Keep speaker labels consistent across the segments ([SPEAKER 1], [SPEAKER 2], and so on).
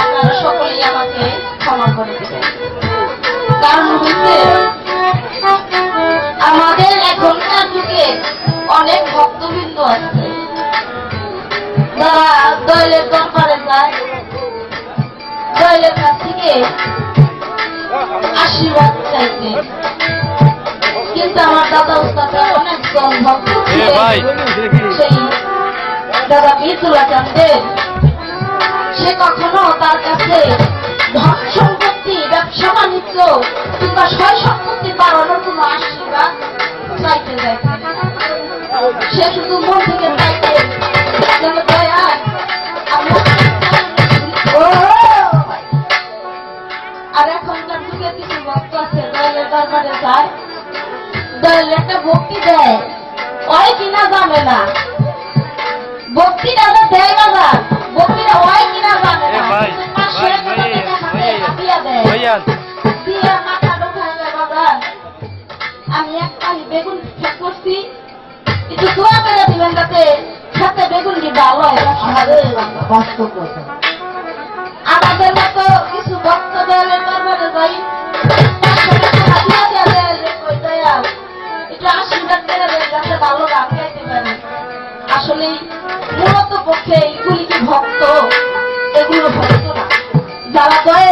[SPEAKER 1] আপনারা সকলেই আমাকে ক্ষমা করে দেবেন। কারণ হচ্ছে আমাদের এখনকার যুগে অনেক ভক্তবৃন্দ আছে। যারা দলের দরবারে যায় দলের কাছ থেকে আশীর্বাদ চাইতে কিন্তু আমার দাদা উস্তাদের অনেকজন ভক্ত সেই দাদা মিতুলা চান্দের সে কখনো তার কাছে ধন সম্পত্তি, ব্যবসা, বাণিজ্য কিংবা সয় সম্পত্তি বাড়ানোর কোনো আশীর্বাদ সে শুধু মন থেকে দয়া ও! আর এখনকার যুগে কিছু ভক্ত আছে, দয়ালের দরবারে যায়। দয়াল একটা ভক্তি দেয়। ওই কিনা জানে না। ভক্তিটা দেয় বাবা ভক্তিটা ওই আমি এক বেগুন করছি। একটু দোয়া করে দিবেন বেগুন আমাদের মতো কিছু ভক্ত দলের দরবারে যাই পাঁচশো টাকা হাতিয়া দেয়া দেয় যে কই একটু আশীর্বাদ করে দেন যাতে ভালো গান গাইতে পারে আসলে মূলত পক্ষে এগুলি কি ভক্ত? এগুলো ভক্ত না। যারা দয়ালের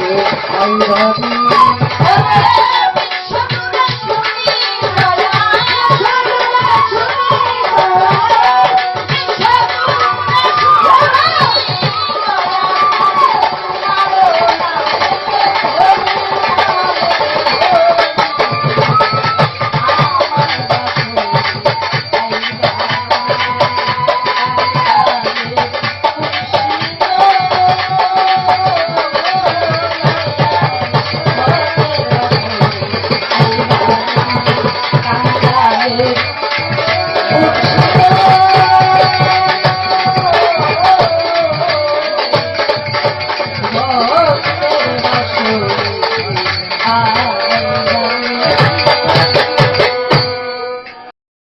[SPEAKER 2] Oh,